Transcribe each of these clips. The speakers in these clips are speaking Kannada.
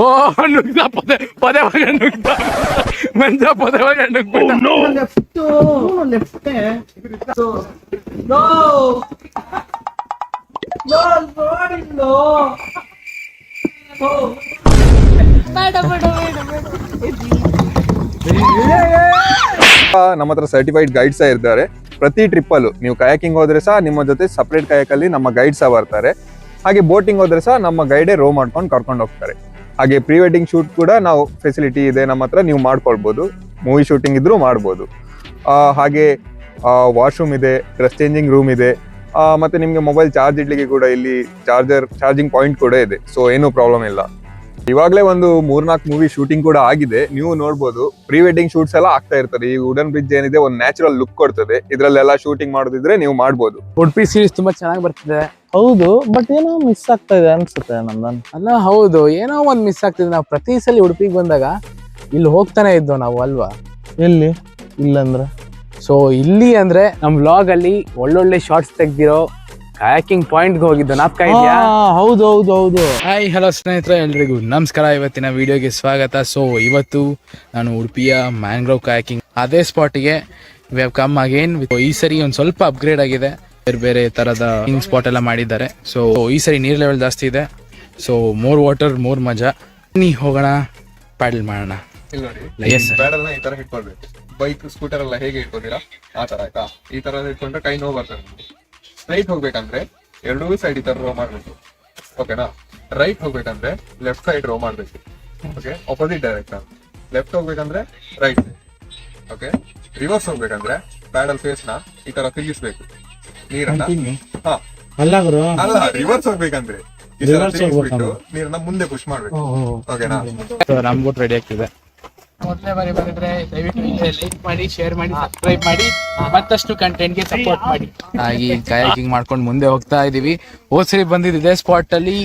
ಓ ನುಗ್ದ ಪೊದೆ ಪೊದೆ ಒಳಗೆ ನುಗ್ದ. ಮಂಜ ಪೊದೆ ಒಳಗೆ ನುಗ್ಬಿಟ್ಟ. Left left. ನೋ ನೋ ನೋಡಿಲ್ಲೋ ಬೇಡ ಬೇಡ ಬೇಡ ಬೇಡ. ನಮ್ಮ ಹತ್ರ ಸರ್ಟಿಫೈಡ್ ಗೈಡ್ಸ್ ಇರ್ತಾರೆ. ಪ್ರತಿ ಟ್ರಿಪ್ಪಲ್ಲೂ ನೀವು ಕಯಾಕಿಂಗ್ ಹೋದ್ರೆ ಸಹ ನಿಮ್ಮ ಜೊತೆ ಸಪ್ರೇಟ್ ಕಯಾಕಲ್ಲಿ ನಮ್ಮ ಗೈಡ್ ಸಹ ಬರ್ತಾರೆ. ಹಾಗೆ ಬೋಟಿಂಗ್ ಹೋದ್ರೆ ಸಹ ನಮ್ಮ ಗೈಡೆ ರೋ ಮಾಡ್ಕೊಂಡು ಕರ್ಕೊಂಡು ಹೋಗ್ತಾರೆ. ಹಾಗೆ ಪ್ರೀ ವೆಡ್ಡಿಂಗ್ ಶೂಟ್ ಕೂಡ ನಾವು ಫೆಸಿಲಿಟಿ ಇದೆ, ನಮ್ಮ ಹತ್ರ ನೀವು ಮಾಡ್ಕೊಳ್ಬೋದು. ಮೂವಿ ಶೂಟಿಂಗ್ ಇದ್ರೂ ಮಾಡ್ಬೋದು. ಹಾಗೆ ವಾಶ್ರೂಮ್ ಇದೆ ಡ್ರೆಸ್ ಚೇಂಜಿಂಗ್ ರೂಮ್ ಇದೆ. ಮತ್ತೆ ನಿಮಗೆ ಮೊಬೈಲ್ ಚಾರ್ಜ್ ಇಡ್ಲಿಕ್ಕೆ ಕೂಡ ಇಲ್ಲಿ ಚಾರ್ಜರ್ ಚಾರ್ಜಿಂಗ್ ಪಾಯಿಂಟ್ ಕೂಡ ಇದೆ. ಸೊ ಏನೂ ಪ್ರಾಬ್ಲಮ್ ಇಲ್ಲ. ಇವಾಗಲೇ ಒಂದು ಮೂರ್ನಾಲ್ಕು ಮೂವಿ ಶೂಟಿಂಗ್ ಕೂಡ ಆಗಿದೆ. ನೀವು ನೋಡ್ಬೋದು ಪ್ರೀ ವೆಡ್ಡಿಂಗ್ ಶೂಟ್ಸ್ ಎಲ್ಲ ಆಗ್ತಾ ಇರ್ತಾರೆ ಈ ವುಡನ್ ಬ್ರಿಡ್ಜ್ ಏನಿದೆ, ಒಂದು ನ್ಯಾಚುರಲ್ ಲುಕ್ ಕೊಡ್ತದೆ. ಇದರಲ್ಲೆಲ್ಲ ಶೂಟಿಂಗ್ ಮಾಡೋದಿದ್ರೆ ನೀವು ಮಾಡ್ಬೋದು. ಉಡುಪಿ ಸೀರೀಸ್ ತುಂಬಾ ಚೆನ್ನಾಗಿ ಬರ್ತಿದೆ. ಹೌದು ಬಟ್ ಏನೋ ಮಿಸ್ ಆಗ್ತಾ ಇದೆ ಅನ್ಸುತ್ತೆ ನಂದನ್. ಅಲ್ಲ ಹೌದು. ಏನೋ ಒಂದು ಮಿಸ್ ಆಗ್ತಿದೆ. ನಾವು ಪ್ರತಿ ಸಲ ಉಡುಪಿಗೆ ಬಂದಾಗ ಇಲ್ಲಿ ಹೋಗ್ತಾನೆ ಇದ್ದೋ ನಾವು ಅಲ್ವಾ? ಎಲ್ಲಿ? ಇಲ್ಲಂದ್ರೆ? ಸೊ ಇಲ್ಲಿ ಅಂದ್ರೆ ನಮ್ ವ್ಲಾಗ್ ಅಲ್ಲಿ ಒಳ್ಳೊಳ್ಳೆ ಶಾರ್ಟ್ಸ್ ತೆಗ್ದಿರೋ ಕಯಾಕಿಂಗ್ ಪಾಯಿಂಟ್ಗೆ ಹೋಗಿದ್ದು. ನಾಪ್ಕ ಇದೆಯಾ? ಹೌದು ಹೌದು ಹೌದು. ಹಾಯ್ ಹಲೋ ಸ್ನೇಹಿತರೆ ಎಲ್ರಿಗೂ ನಮಸ್ಕಾರ. ಇವತ್ತಿನ ವಿಡಿಯೋಗೆ ಸ್ವಾಗತ. ಸೊ ಇವತ್ತು ನಾನು ಉಡುಪಿಯ ಮ್ಯಾಂಗ್ರೋವ್ ಕಯಾಕಿಂಗ್ ಅದೇ ಸ್ಪಾಟಿಗೆ ವಿ ಹ್ಯಾವ್ ಕಮ್ ಅಗೇನ್ ಈ ಸರಿ ಒಂದು ಸ್ವಲ್ಪ ಅಪ್ಗ್ರೇಡ್ ಆಗಿದೆ. ಬೇರೆ ಬೇರೆ ತರದ ಸ್ಪಾಟ್ ಎಲ್ಲ ಮಾಡಿದ್ದಾರೆ. ಸೊ ಈ ಸರಿ ನೀರ್ ಲೆವೆಲ್ ಜಾಸ್ತಿ ಇದೆ. ಸೊ ಮೋರ್ ವಾಟರ್ ಮೋರ್ ಮಜಾ. ನೀ ಹೋಗೋಣ ಪ್ಯಾಡಲ್ ಮಾಡೋಣ. ಬೈಕ್ ಸ್ಕೂಟರ್ ಎಲ್ಲ ಹೇಗೆ ಇಟ್ಕೊತೀರಾ ಆ ತರ ಆಯ್ತಾ? ಈ ತರ ಇಟ್ಕೊಂಡ್ರೆ ಕೈ ನೋವು ಬರ್ತದೆ ಸ್ಟ್ರೈಟ್ ಹೋಗ್ಬೇಕಂದ್ರೆ ಎರಡೂ ಸೈಡ್ ಈ ತರ ರೋ ಮಾಡ್ಬೇಕು. ಓಕೆನಾ ರೈಟ್ ಹೋಗ್ಬೇಕಂದ್ರೆ ಲೆಫ್ಟ್ ಸೈಡ್ ರೋ ಮಾಡ್ಬೇಕು. ಓಕೆ ಆಪೋಸಿಟ್ ಡೈರೆಕ್ಷನ್ ಲೆಫ್ಟ್ ಹೋಗ್ಬೇಕಂದ್ರೆ ರೈಟ್ ಓಕೆ ರಿವರ್ಸ್ ಹೋಗ್ಬೇಕಂದ್ರೆ ಪ್ಯಾಡಲ್ ಫೇಸ್ನ ಈ ತರ ತಿರುಗಿಸ್ಬೇಕು. ನೀರನ್ನ? ಹಾ. ಅಲ್ಲ ಗುರು. ಅಲ್ಲ ರಿವರ್ಸ್ ಹೋಗ್ಬೇಕಂದ್ರೆ. ಈ ತರ ತಿರುಗಿಸ್ಬಿಟ್ಟು ನೀರನ್ನ ಮುಂದೆ ಪುಷ್ ಮಾಡ್ಬೇಕು. ಓಕೆನಾ ಸೊ ನಮ್ಗೂ ರೆಡಿ ಆಗ್ತಿದೆ. ಮೊದಲೇ ಬಾರಿ ಬಂದಿದ್ರೆ ದಯವಿಟ್ಟು ಲೈಕ್ ಮಾಡಿ ಶೇರ್ ಮಾಡಿ ಸಬ್ಸ್ಕ್ರೈಬ್ ಮಾಡಿ ಮತ್ತಷ್ಟು ಕಂಟೆಂಟ್ಗೆ ಸಪೋರ್ಟ್ ಮಾಡಿ. ಹಾಗೆ ಕಯಾಕಿಂಗ್ ಮಾಡ್ಕೊಂಡು ಮುಂದೆ ಹೋಗ್ತಾ ಇದೀವಿ. ಹೋದ್ ಸರಿ ಬಂದಿದ್ದು ಇದೇ ಸ್ಪಾಟ್ ಅಲ್ಲಿ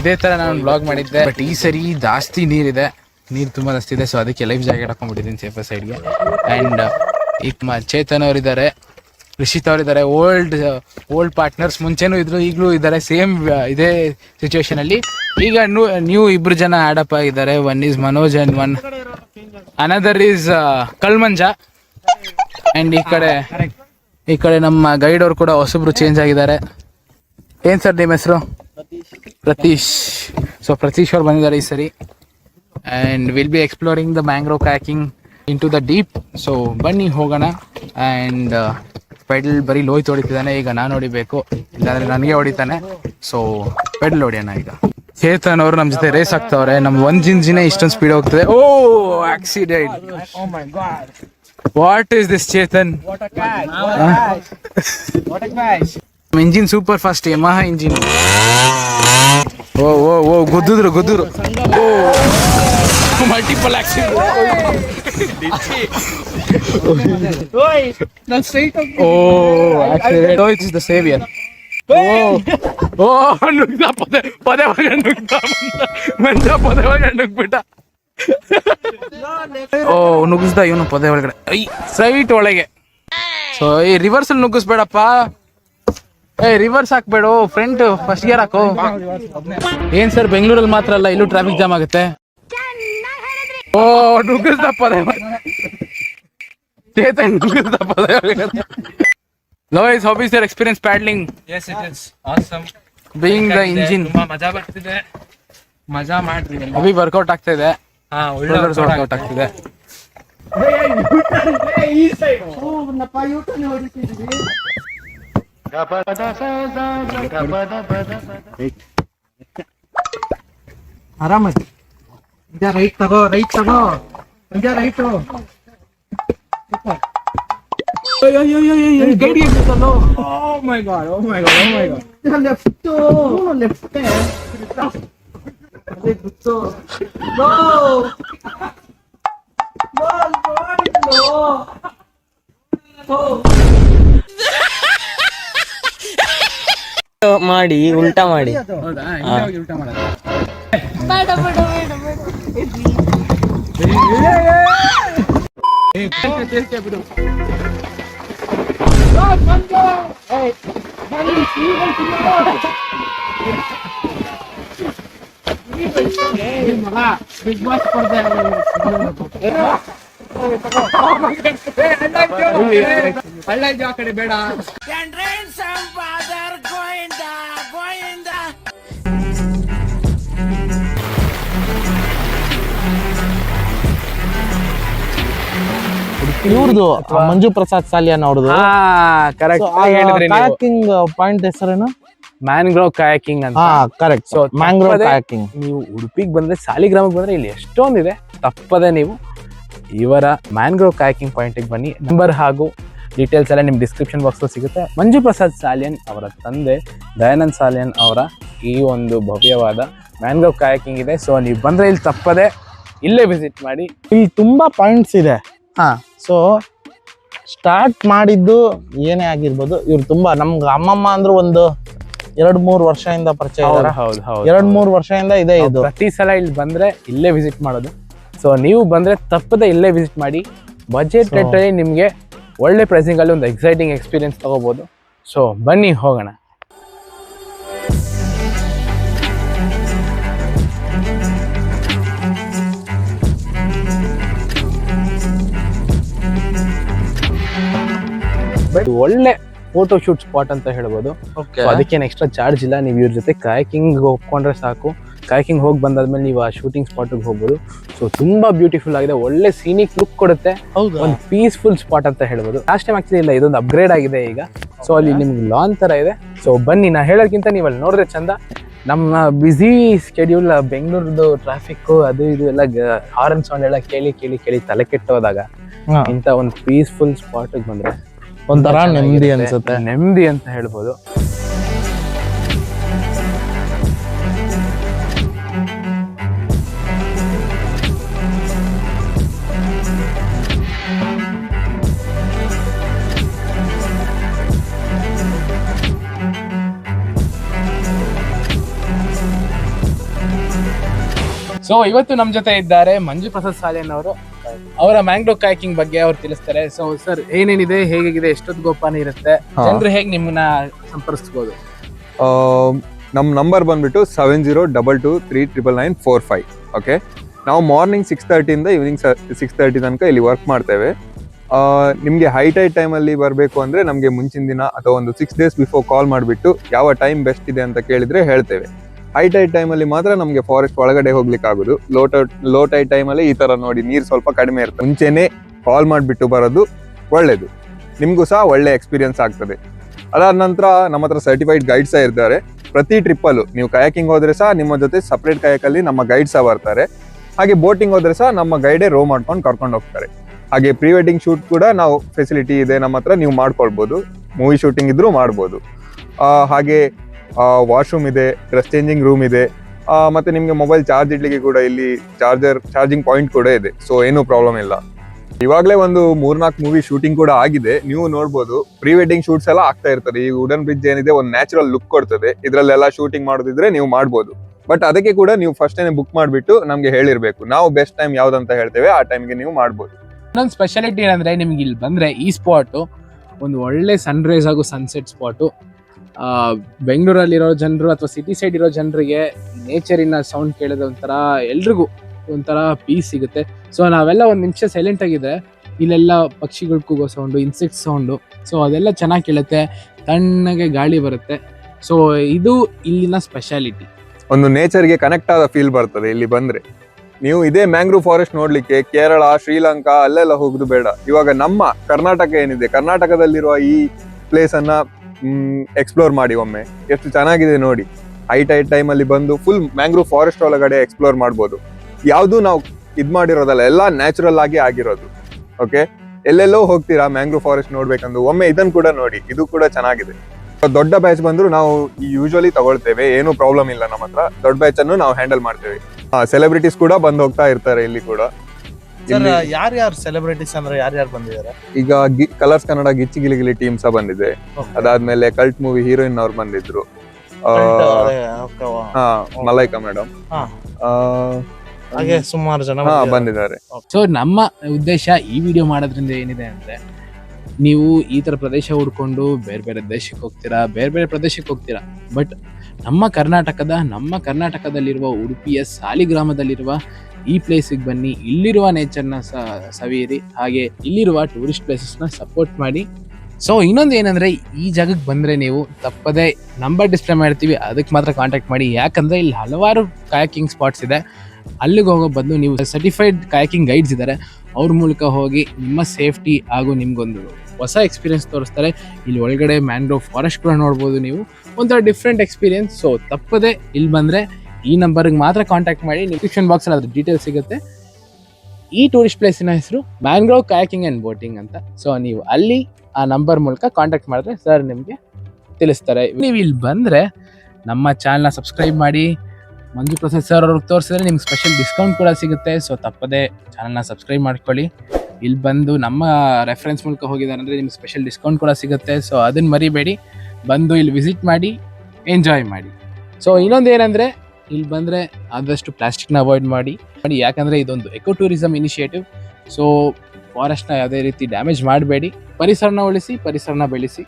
ಇದೇ ತರ ನಾನು ಬ್ಲಾಗ್ ಮಾಡಿದ್ದೆ. ಬಟ್ ಈ ಸರಿ ಜಾಸ್ತಿ ನೀರಿದೆ. ನೀರು ತುಂಬಾ ಜಾಸ್ತಿ ಇದೆ ಸೊ ಅದಕ್ಕೆ ಲೈಫ್ ಜಾಕೆಟ್ ಹಾಕೊಂಡ್ಬಿಟ್ಟಿದ್ದೀನಿ ಸೇಫರ್ ಸೈಡ್ಗೆ. ಅಂಡ್ ಈಗ ಚೇತನ್ ಅವರಿದ್ದಾರೆ. ರಿಷಿತ್ ಅವರಿದ್ದಾರೆ ಓಲ್ಡ್ ಓಲ್ಡ್ ಪಾರ್ಟ್ನರ್ಸ್ ಮುಂಚೆನೂ ಇದ್ರು, ಈಗಲೂ ಇದ್ದಾರೆ ಸೇಮ್ ಇದೇ ಸಿಚುವೇಶನ್ ಅಲ್ಲಿ. ಈಗ ನ್ಯೂ ಇಬ್ರು ಜನ ಆಡಪ್ ಆಗಿದ್ದಾರೆ. One is Manoj and one another is Kalmanja and ಈ ಕಡೆ ಈ ಕಡೆ ನಮ್ಮ ಗೈಡ್ ಅವರು ಕೂಡ ಹೊಸಬ್ರು ಚೇಂಜ್ ಆಗಿದ್ದಾರೆ. ಏನ್ ಸರ್ ನಿಮ್ಮ ಹೆಸರು? ಪ್ರತೀಶ್. ಸೊ ಪ್ರತೀಶ್ ಅವ್ರು ಬಂದಿದ್ದಾರೆ ಈ ಸರಿ. And will be exploring the mangrove kayaking into the deep so ಬನ್ನಿ ಹೋಗೋಣ. ಅಂಡ್ ಪೆಡಲ್ ಬರೀ ಲೋಯ್ತು ಹೊಡಿತಿದ್ದಾನೆ ಈಗ ನಾನು ಹೊಡಿಬೇಕು. ಇಲ್ಲಾಂದ್ರೆ ನನಗೆ ಹೊಡಿತಾನೆ. ಸೊ ಪೆಡಲ್ ಹೊಡಿಯೋಣ ಈಗ. ಚೇತನ್ ಅವರು ನಮ್ಮ ಜೊತೆ ರೇಸ್ ಆಗ್ತಾವ್ರೆ. ನಮ್ ಒಂದ್ ಜಿನ ಇಷ್ಟೊಂದು ಸ್ಪೀಡ್ ಹೋಗ್ತದೆ. ಓ accident what is this Chetan engine super fast ಮಹಾ ಇಂಜಿನ್ ಓ ಓ ಓ ಗುದ್ದಿದ್ರು ಗುದ್ದುರು. ಓ. Multiple accident oh accident oh it's the saviour oh oh ನುಗ್ದ ಪದೇ ಪದೇ ಒಳಗೆ ನುಗ್ದ ಮಂಜ ಪದೇ ಒಳಗೆ ನುಗ್ಬಿಟ್ಟ ಓ ನುಗ್ಗಿಸ್ದ ಇವನು ಪದೇ ಒಳಗಡೆ ಐ ಸ್ಟ್ರೈಟ್ ಒಳಗೆ. ಸೊ ಈ ರಿವರ್ಸಲ್ಲಿ ನುಗ್ಗಿಸ್ಬೇಡಪ್ಪ ಏ ರಿವರ್ಸ್ ಹಾಕ್ಬೇಡು ಫ್ರಂಟ್ ಫಸ್ಟ್ ಗೇರ್ ಹಾಕು. ಏನ್ ಸರ್ ಬೆಂಗಳೂರಲ್ಲಿ ಮಾತ್ರ ಅಲ್ಲ ಇಲ್ಲೂ ಟ್ರಾಫಿಕ್ ಜಾಮ್ ಆಗುತ್ತೆ? ಓ ನುಗ್ಗಿಸ್ದ ಪದೇ ಚೇತನ್ ನುಗ್ಗಿಸ್ದ ಪದೇ ಒಳಗಡೆ ಲೋಯ್ಸ್ hobbies your experience paddling as it is awesome being the engine ತುಂಬಾ ಮಜಾ ಬರ್ತಿದೆ. ಮಜಾ ಮಾಡ್ತಿದೀನಿ ಅಭಿ ವರ್ಕೌಟ್ ಆಗ್ತಾ ಇದೆ. ಹಾ ಒಳ್ಳೆ ವರ್ಕೌಟ್ ಆಗ್ತಿದೆ. ಆರಾಮ ನಿಜ ರೈಟ್ ತಗೋ ರೈಟ್ ತಗೋ. ನಿಜ ರೈಟು. ಲೆಫ್ಟ್ ಲೆಫ್ಟ್ ಅದೇ ಗೊತ್ತು ನೋ ನೋಡಿಲ್ಲೋ ಮಾಡಿ ಉಲ್ಟಾ ಮಾಡಿ. ಹೌದಾ? ಉಲ್ಟಾ ಮಾಡೋದು? ಬೇಡ ಬೇಡ ಬೇಡ ಬೇಡ ಬಿಗ್ ಬಾಸ್ ಒಳ್ಳೆ ಆ ಕಡೆ ಬೇಡ ಇವ್ರದು ಮಂಜು ಪ್ರಸಾದ್ ಸಾಲಿಯನ್ ಅವ್ರದ್ದು. ಕರೆಕ್ಟ್ ಹೇಳಿದ್ರಿ ಕಾಯಕಿಂಗ್ ಪಾಯಿಂಟ್ ಹೆಸರೇನು? ಮ್ಯಾಂಗ್ರೋವ್ ಕಾಯಕಿಂಗ್ ಅಂತ. Correct so mangrove kayaking kayaking ನೀವು ಉಡುಪಿಗೆ ಬಂದ್ರೆ ಸಾಲಿಗ್ರಾಮಕ್ಕೆ ಬಂದ್ರೆ ಇಲ್ಲಿ ಎಷ್ಟೊಂದಿದೆ. ತಪ್ಪದೆ ನೀವು ಇವರ ಮ್ಯಾಂಗ್ರೋವ್ ಕಾಯಕಿಂಗ್ ಪಾಯಿಂಟಿಗೆ ಬನ್ನಿ. ನಂಬರ್ ಹಾಗೂ ಡೀಟೇಲ್ಸ್ ಎಲ್ಲ ನಿಮ್ಮ ಡಿಸ್ಕ್ರಿಪ್ಷನ್ ಬಾಕ್ಸ್ ಸಿಗುತ್ತೆ. ಮಂಜು ಪ್ರಸಾದ್ ಸಾಲಿಯನ್ ಅವರ ತಂದೆ ದಯಾನಂದ್ ಸಾಲಿಯನ್ ಅವರ ಈ ಒಂದು ಭವ್ಯವಾದ ಮ್ಯಾಂಗ್ರೋವ್ ಕಾಯಕಿಂಗ್ ಇದೆ. ಸೊ ನೀವು ಬಂದ್ರೆ ಇಲ್ಲಿ ತಪ್ಪದೆ ಇಲ್ಲೇ ವಿಸಿಟ್ ಮಾಡಿ. ಇಲ್ಲಿ ತುಂಬಾ ಪಾಯಿಂಟ್ಸ್ ಇದೆ. ಹಾ. ಸೊ ಸ್ಟಾರ್ಟ್ ಮಾಡಿದ್ದು ಏನೇ ಆಗಿರ್ಬೋದು ಇವ್ರು ತುಂಬಾ ನಮ್ಗೆ ಅಮ್ಮಮ್ಮ ಅಂದ್ರು ಒಂದು ಎರಡ್ ಮೂರ್ ವರ್ಷದಿಂದ ಪರಿಚಯ ಹೌದು ಇದಾರೆ. ಹೌದು ಹೌದು ಎರಡ್ ಮೂರ್ ವರ್ಷದಿಂದ ಇದೆ ಇದು. ಪ್ರತಿ ಸಲ ಇಲ್ಲಿ ಬಂದ್ರೆ ಇಲ್ಲೇ ವಿಸಿಟ್ ಮಾಡೋದು. ಸೊ ನೀವು ಬಂದ್ರೆ ತಪ್ಪದೆ ಇಲ್ಲೇ ವಿಸಿಟ್ ಮಾಡಿ ಬಜೆಟ್ ನಿಮ್ಗೆ ನಿಮಗೆ ಒಳ್ಳೆ ಪ್ರೈಸಿಂಗ್ ಅಲ್ಲಿ ಒಂದು ಎಕ್ಸೈಟಿಂಗ್ ಎಕ್ಸ್ಪೀರಿಯನ್ಸ್ ತಗೋಬಹುದು ಸೊ ಬನ್ನಿ ಹೋಗೋಣ. ಬಟ್ ಒಳ್ಳೆ ಫೋಟೋ ಶೂಟ್ ಸ್ಪಾಟ್ ಅಂತ ಹೇಳ್ಬೋದು. ಅದಕ್ಕೇನು ಎಕ್ಸ್ಟ್ರಾ ಚಾರ್ಜ್ ಇಲ್ಲ. ನೀವು ಇವ್ರ ಜೊತೆ ಕಾಯಕಿಂಗ್ ಹೋಗ್ಕೊಂಡ್ರೆ ಸಾಕು. ಕಾಯಕಿಂಗ್ ಹೋಗಿ ಬಂದಾದ್ಮೇಲೆ ನೀವು ಆ ಶೂಟಿಂಗ್ ಸ್ಪಾಟ್ಗೆ ಹೋಗ್ಬೋದು. ಸೊ ತುಂಬಾ ಬ್ಯೂಟಿಫುಲ್ ಆಗಿದೆ. ಒಳ್ಳೆ ಸೀನಿಕ್ ಲುಕ್ ಕೊಡುತ್ತೆ. ಒಂದು ಪೀಸ್ಫುಲ್ ಸ್ಪಾಟ್ ಅಂತ ಹೇಳ್ಬೋದು. ಲಾಸ್ಟ್ ಟೈಮ್ ಆಕ್ಚುಲಿ ಇಲ್ಲ ಇದೊಂದು ಅಪ್ಗ್ರೇಡ್ ಆಗಿದೆ ಈಗ. ಸೊ ಅಲ್ಲಿ ನಿಮ್ಗೆ ಲಾನ್ ತರ ಇದೆ. ಸೊ ಬನ್ನಿ ನಾ ಹೇಳೋಕ್ಕಿಂತ ನೀವು ಅಲ್ಲಿ ನೋಡಿದ್ರೆ ಚಂದ. ನಮ್ಮ ಬ್ಯುಸಿ ಸ್ಕೆಡ್ಯೂಲ್ ಬೆಂಗಳೂರದು ಟ್ರಾಫಿಕ್ ಅದು ಇದು ಎಲ್ಲ ಹಾರನ್ ಸೌಂಡ್ ಎಲ್ಲ ಕೇಳಿ ಕೇಳಿ ಕೇಳಿ ತಲೆ ಕೆಟ್ಟೋದಾಗ. ಇಂಥ ಒಂದು ಪೀಸ್ಫುಲ್ ಸ್ಪಾಟಿಗೆ ಬಂದ್ರೆ ಒಂಥರ ನೆಮ್ಮದಿ. ಅನ್ಸುತ್ತೆ ನೆಮ್ಮದಿ ಅಂತ ಹೇಳ್ಬೋದು ಸೊ ಇವತ್ತು ನಮ್ಮ ಜೊತೆ ಇದ್ದಾರೆ ಮಂಜು ಪ್ರಸಾದ್ ಸಾಲೇನ್ ಅವರು. ಅವರ ಮ್ಯಾಂಗ್ರೋ ಕಾಯಕಿಂಗ್ ಬಗ್ಗೆ ಅವ್ರು ತಿಳಿಸ್ತಾರೆ. ಸೊ ಸರ್ ಏನೇನಿದೆ ಹೇಗಿದೆ ಎಷ್ಟೊತ್ತು ಗೋಪಾನ ಇರುತ್ತೆ? ಅಂದ್ರೆ ಜನರು ಹೇಗೆ ನಿಮ್ಮನ್ನ ಸಂಪರ್ಕಿಸಬಹುದು ನಮ್ಮ ನಂಬರ್ ಬಂದ್ಬಿಟ್ಟು seven zero double two three triple nine four five okay ನಾವು ಮಾರ್ನಿಂಗ್ ಸಿಕ್ಸ್ ತರ್ಟಿಯಿಂದ ಈವ್ನಿಂಗ್ ಸಿಕ್ಸ್ ತರ್ಟಿ ತನಕ ಇಲ್ಲಿ ವರ್ಕ್ ಮಾಡ್ತೇವೆ. ನಿಮಗೆ ಹೈ ಟೈಟ್ ಟೈಮಲ್ಲಿ ಬರಬೇಕು ಅಂದರೆ ನಮಗೆ ಮುಂಚಿನ ದಿನ ಅಥವಾ ಒಂದು ಸಿಕ್ಸ್ ಡೇಸ್ ಬಿಫೋರ್ ಕಾಲ್ ಮಾಡಿಬಿಟ್ಟು ಯಾವ ಟೈಮ್ ಬೆಸ್ಟ್ ಇದೆ ಅಂತ ಕೇಳಿದರೆ ಹೇಳ್ತೇವೆ. ಹೈ ಟೈಟ್ ಟೈಮಲ್ಲಿ ಮಾತ್ರ ನಮಗೆ ಫಾರೆಸ್ಟ್ ಒಳಗಡೆ ಹೋಗ್ಲಿಕ್ಕೆ ಆಗೋದು. ಲೋ ಟೈಡ್ ಲೋ ಟೈಟ್ ಟೈಮಲ್ಲಿ ಈ ಥರ ನೋಡಿ ನೀರು ಸ್ವಲ್ಪ ಕಡಿಮೆ ಇರ್ತದೆ. ಮುಂಚೆನೇ ಕಾಲ್ ಮಾಡಿಬಿಟ್ಟು ಬರೋದು ಒಳ್ಳೆಯದು ನಿಮಗೂ ಸಹ ಒಳ್ಳೆ ಎಕ್ಸ್ಪೀರಿಯನ್ಸ್ ಆಗ್ತದೆ. ಅದಾದ ನಂತರ ನಮ್ಮ ಹತ್ರ ಸರ್ಟಿಫೈಡ್ ಗೈಡ್ಸ್ ಇರ್ತಾರೆ. ಪ್ರತಿ ಟ್ರಿಪ್ಪಲ್ಲೂ ನೀವು ಕಯಾಕಿಂಗ್ ಹೋದರೆ ಸಹ ನಿಮ್ಮ ಜೊತೆ ಸಪ್ರೇಟ್ ಕಯಾಕಲ್ಲಿ ನಮ್ಮ ಗೈಡ್ಸ್ ಬರ್ತಾರೆ. ಹಾಗೆ ಬೋಟಿಂಗ್ ಹೋದರೆ ಸಹ ನಮ್ಮ ಗೈಡೇ ರೋ ಮಾಡ್ಕೊಂಡು ಕರ್ಕೊಂಡು ಹೋಗ್ತಾರೆ. ಹಾಗೆ ಪ್ರೀ ವೆಡ್ಡಿಂಗ್ ಶೂಟ್ ಕೂಡ ನಾವು ಫೆಸಿಲಿಟಿ ಇದೆ ನಮ್ಮ ಹತ್ರ, ನೀವು ಮಾಡ್ಕೊಳ್ಬೋದು. ಮೂವಿ ಶೂಟಿಂಗ್ ಇದ್ರೂ ಮಾಡ್ಬೋದು. ಹಾಗೆ ವಾಶ್ರೂಮ್ ಇದೆ ಡ್ರೆಸ್ ಚೇಂಜಿಂಗ್ ರೂಮ್ ಇದೆ. ಮತ್ತೆ ನಿಮಗೆ ಮೊಬೈಲ್ ಚಾರ್ಜ್ ಇಡ್ಲಿಕ್ಕೆ ಕೂಡ ಇಲ್ಲಿ ಚಾರ್ಜರ್ ಚಾರ್ಜಿಂಗ್ ಪಾಯಿಂಟ್ ಕೂಡ ಇದೆ. ಸೊ ಏನೂ ಪ್ರಾಬ್ಲಮ್ ಇಲ್ಲ. ಇವಾಗಲೇ ಒಂದು ಮೂರ್ನಾಲ್ಕು ಮೂವಿ ಶೂಟಿಂಗ್ ಕೂಡ ಆಗಿದೆ. ನೀವು ನೋಡ್ಬೋದು ಪ್ರೀ ವೆಡ್ಡಿಂಗ್ ಶೂಟ್ಸ್ ಎಲ್ಲ ಆಗ್ತಾ ಇರ್ತದೆ. ಈ ವುಡನ್ ಬ್ರಿಡ್ಜ್ ಏನಿದೆ, ಒಂದು ನ್ಯಾಚುರಲ್ ಲುಕ್ ಕೊಡ್ತದೆ. ಇದರಲ್ಲೆಲ್ಲ ಶೂಟಿಂಗ್ ಮಾಡೋದಿದ್ರೆ ನೀವು ಮಾಡ್ಬೋದು. ಬಟ್ ಅದಕ್ಕೆ ಕೂಡ ನೀವು ಫಸ್ಟ್ ಬುಕ್ ಮಾಡಿಬಿಟ್ಟು ನಮಗೆ ಹೇಳಿರಬೇಕು. ನಾವು ಬೆಸ್ಟ್ ಟೈಮ್ ಯಾವ್ದಂತ ಹೇಳ್ತೇವೆ, ಆ ಟೈಮ್ಗೆ ನೀವು ಮಾಡ್ಬೋದು. ಇನ್ನೊಂದು ಸ್ಪೆಷಾಲಿಟಿ ಏನಂದ್ರೆ, ನಿಮ್ಗೆ ಇಲ್ಲಿ ಬಂದ್ರೆ ಈ ಸ್ಪಾಟು ಒಂದು ಒಳ್ಳೆ ಸನ್ರೈಸ್ ಹಾಗೂ ಸನ್ಸೆಟ್ ಸ್ಪಾಟು ಬೆಂಗಳೂರಲ್ಲಿರೋ ಜನರು ಅಥವಾ ಸಿಟಿ ಸೈಡ್ ಇರೋ ಜನರಿಗೆ ನೇಚರಿನ ಸೌಂಡ್ ಕೇಳಿದ ಒಂಥರ ಎಲ್ರಿಗೂ ಒಂಥರ ಪೀಸ್ ಸಿಗುತ್ತೆ. ಸೊ ನಾವೆಲ್ಲ ಒಂದು ನಿಮಿಷ ಸೈಲೆಂಟ್ ಆಗಿದ್ರೆ ಇಲ್ಲೆಲ್ಲ ಪಕ್ಷಿಗಳು ಕೂಗೋ ಸೌಂಡು ಇನ್ಸೆಕ್ಟ್ ಸೌಂಡು ಸೊ ಅದೆಲ್ಲ ಚೆನ್ನಾಗಿ ಕೇಳುತ್ತೆ. ತಣ್ಣಗೆ ಗಾಳಿ ಬರುತ್ತೆ. ಸೊ ಇದು ಇಲ್ಲಿನ ಸ್ಪೆಷಾಲಿಟಿ ಒಂದು ನೇಚರ್ಗೆ ಕನೆಕ್ಟ್ ಆದ ಫೀಲ್ ಬರ್ತದೆ ಇಲ್ಲಿ ಬಂದ್ರೆ. ನೀವು ಇದೇ ಮ್ಯಾಂಗ್ರೂವ್ ಫಾರೆಸ್ಟ್ ನೋಡ್ಲಿಕ್ಕೆ ಕೇರಳ, ಶ್ರೀಲಂಕಾ ಅಲ್ಲೆಲ್ಲ ಹೋಗುದು ಬೇಡ. ಇವಾಗ ನಮ್ಮ ಕರ್ನಾಟಕ ಏನಿದೆ? ಕರ್ನಾಟಕದಲ್ಲಿರುವ ಈ ಪ್ಲೇಸ್ ಅನ್ನ ಎಕ್ಸ್ಪ್ಲೋರ್ ಮಾಡಿ ಒಮ್ಮೆ. ಎಷ್ಟು ಚೆನ್ನಾಗಿದೆ ನೋಡಿ. ಹೈ ಟೈಟ್ ಅಲ್ಲಿ ಬಂದು ಫುಲ್ ಮ್ಯಾಂಗ್ರೂವ್ ಫಾರೆಸ್ಟ್ ಒಳಗಡೆ ಎಕ್ಸ್ಪ್ಲೋರ್ ಮಾಡ್ಬೋದು. ಯಾವುದು ನಾವು ಇದ್ ಮಾಡಿರೋದಲ್ಲ, ಎಲ್ಲ ನ್ಯಾಚುರಲ್ ಆಗಿ ಆಗಿರೋದು. ಓಕೆ ಎಲ್ಲೆಲ್ಲೋ ಹೋಗ್ತೀರಾ ಮ್ಯಾಂಗ್ರೂವ್ ಫಾರೆಸ್ಟ್ ನೋಡ್ಬೇಕಂದು, ಒಮ್ಮೆ ಇದನ್ನು ಕೂಡ ನೋಡಿ, ಇದು ಕೂಡ ಚೆನ್ನಾಗಿದೆ. ದೊಡ್ಡ ಬ್ಯಾಚ್ ಬಂದ್ರು ನಾವು ಯೂಶುವಲಿ ತಗೊಳ್ತೇವೆ, ಏನು ಪ್ರಾಬ್ಲಮ್ ಇಲ್ಲ ನಮ್ಮ ದೊಡ್ಡ ಬ್ಯಾಚ್ ಅನ್ನು ನಾವು ಹ್ಯಾಂಡಲ್ ಮಾಡ್ತೇವೆ. ಸೆಲೆಬ್ರಿಟೀಸ್ ಕೂಡ ಬಂದು ಹೋಗ್ತಾ ಇರ್ತಾರೆ ಇಲ್ಲಿ ಕೂಡ. ಸರ್ ಯಾರ್ಯಾರು ಸೆಲೆಬ್ರಿಟೀಸ್ ಅಂದ್ರೆ ಯಾರ್ಯಾರು ಬಂದಿದ್ದಾರೆ? ಈಗ ಕಲರ್ಸ್ ಕನ್ನಡ ಗಿಚ್ಚಿ ಗಿಲಿ ಗಿಲಿ ಟೀಮ್ ಸಹ ಬಂದಿದೆ. ಅದಾದ್ಮೇಲೆ ಕಲ್ಟ್ ಮೂವಿ ಹೀರೋಯಿನ್ ಅವ್ರು ಬಂದಿದ್ರು. ಆ, ಹಾ ಮಲೈಕಾ ಮೇಡಮ್. ಹಾಗೆ ಸುಮಾರು ಜನ ಬಂದಿದ್ದಾರೆ. ಬಂದಿದ್ದಾರೆ. ಸೊ ನಮ್ಮ ಉದ್ದೇಶ ಈ ವಿಡಿಯೋ ಮಾಡೋದ್ರಿಂದ ಏನಿದೆ ಅಂದ್ರೆ ನೀವು ಈ ತರ ಪ್ರದೇಶ ಹುಡ್ಕೊಂಡು ಬೇರೆ ಬೇರೆ ದೇಶಕ್ಕೆ ಹೋಗ್ತೀರಾ ಬೇರೆ ಬೇರೆ ಪ್ರದೇಶಕ್ಕೆ ಹೋಗ್ತೀರಾ. ಬಟ್ ನಮ್ಮ ಕರ್ನಾಟಕದ ನಮ್ಮ ಕರ್ನಾಟಕದಲ್ಲಿರುವ ಉಡುಪಿಯ ಸಾಲಿಗ್ರಾಮದಲ್ಲಿರುವ ಈ ಪ್ಲೇಸಿಗೆ ಬನ್ನಿ, ಇಲ್ಲಿರುವ ನೇಚರ್ನ ಸವಿಯಿರಿ, ಹಾಗೆ ಇಲ್ಲಿರುವ ಟೂರಿಸ್ಟ್ ಪ್ಲೇಸಸ್ನ ಸಪೋರ್ಟ್ ಮಾಡಿ. ಸೊ ಇನ್ನೊಂದು ಏನಂದ್ರೆ, ಈ ಜಾಗಕ್ಕೆ ಬಂದ್ರೆ ನೀವು ತಪ್ಪದೆ ನಂಬರ್ ಡಿಸ್ಪ್ಲೇ ಮಾಡ್ತೀವಿ, ಅದಕ್ಕೆ ಮಾತ್ರ ಕಾಂಟ್ಯಾಕ್ಟ್ ಮಾಡಿ. ಯಾಕಂದ್ರೆ ಇಲ್ಲಿ ಹಲವಾರು ಕಾಯಕಿಂಗ್ ಸ್ಪಾಟ್ಸ್ ಇದೆ. ಅಲ್ಲಿಗೆ ಹೋಗೋ ಬದಲು ನೀವು ಸರ್ಟಿಫೈಡ್ ಕಾಯಕಿಂಗ್ ಗೈಡ್ಸ್ ಇದ್ದಾರೆ. ಅವ್ರ ಮೂಲಕ ಹೋಗಿ ನಿಮ್ಮ ಸೇಫ್ಟಿ ಹಾಗೂ ನಿಮ್ಗೊಂದು ಹೊಸ ಎಕ್ಸ್ಪೀರಿಯನ್ಸ್ ತೋರಿಸ್ತಾರೆ. ಇಲ್ಲಿ ಒಳಗಡೆ ಮ್ಯಾಂಗ್ರೋವ್ ಫಾರೆಸ್ಟ್ ಕೂಡ ನೋಡ್ಬೋದು ನೀವು. ಒಂಥರ ಡಿಫ್ರೆಂಟ್ ಎಕ್ಸ್ಪೀರಿಯನ್ಸ್ ಸೊ ತಪ್ಪದೆ ಇಲ್ಲಿ ಬಂದರೆ ಈ ನಂಬರ್ಗೆ ಮಾತ್ರ ಕಾಂಟ್ಯಾಕ್ಟ್ ಮಾಡಿ ಡಿಸ್ಕ್ರಿಪ್ಷನ್ ಬಾಕ್ಸಲ್ಲಿ ಅದ್ರ ಡೀಟೇಲ್ಸ್ ಸಿಗುತ್ತೆ. ಈ ಟೂರಿಸ್ಟ್ ಪ್ಲೇಸಿನ ಹೆಸರು ಮ್ಯಾಂಗ್ರೋವ್ ಕಾಯಕಿಂಗ್ ಆ್ಯಂಡ್ ಬೋಟಿಂಗ್ ಅಂತ. ಸೊ ನೀವು ಅಲ್ಲಿ ಆ ನಂಬರ್ ಮೂಲಕ ಕಾಂಟ್ಯಾಕ್ಟ್ ಮಾಡಿದ್ರೆ ಸರ್ ನಿಮಗೆ ತಿಳಿಸ್ತಾರೆ. ನೀವು ಇಲ್ಲಿ ಬಂದರೆ ನಮ್ಮ ಚಾನಲ್ನ ಸಬ್ಸ್ಕ್ರೈಬ್ ಮಾಡಿ, ಮಂಜು ಪ್ರಸಾದ್ ಸರ್ ಅವ್ರಿಗೆ ತೋರಿಸಿದ್ರೆ ನಿಮ್ಗೆ ಸ್ಪೆಷಲ್ ಡಿಸ್ಕೌಂಟ್ ಕೂಡ ಸಿಗುತ್ತೆ. ಸೊ ತಪ್ಪದೆ ಚಾನಲ್ನ ಸಬ್ಸ್ಕ್ರೈಬ್ ಮಾಡ್ಕೊಳ್ಳಿ. ಇಲ್ಲಿ ಬಂದು ನಮ್ಮ ರೆಫರೆನ್ಸ್ ಮೂಲಕ ಹೋಗಿದ್ದಾರೆ ಅಂದರೆ ನಿಮ್ಗೆ ಸ್ಪೆಷಲ್ ಡಿಸ್ಕೌಂಟ್ ಕೂಡ ಸಿಗುತ್ತೆ. ಸೊ ಅದನ್ನು ಮರಿಬೇಡಿ. ಬಂದು ಇಲ್ಲಿ ವಿಸಿಟ್ ಮಾಡಿ ಎಂಜಾಯ್ ಮಾಡಿ. ಸೊ ಇನ್ನೊಂದು ಏನಂದರೆ ಇಲ್ಲಿ ಬಂದರೆ ಆದಷ್ಟು ಪ್ಲಾಸ್ಟಿಕ್ನ ಅವಾಯ್ಡ್ ಮಾಡಿ ಮಾಡಿ. ಯಾಕಂದರೆ ಇದೊಂದು ಎಕೋ ಟೂರಿಸಮ್ ಇನಿಷಿಯೇಟಿವ್ ಸೊ ಫಾರೆಸ್ಟ್ನ ಯಾವುದೇ ರೀತಿ ಡ್ಯಾಮೇಜ್ ಮಾಡಬೇಡಿ. ಪರಿಸರನ ಉಳಿಸಿ, ಪರಿಸರನ ಬೆಳೆಸಿ.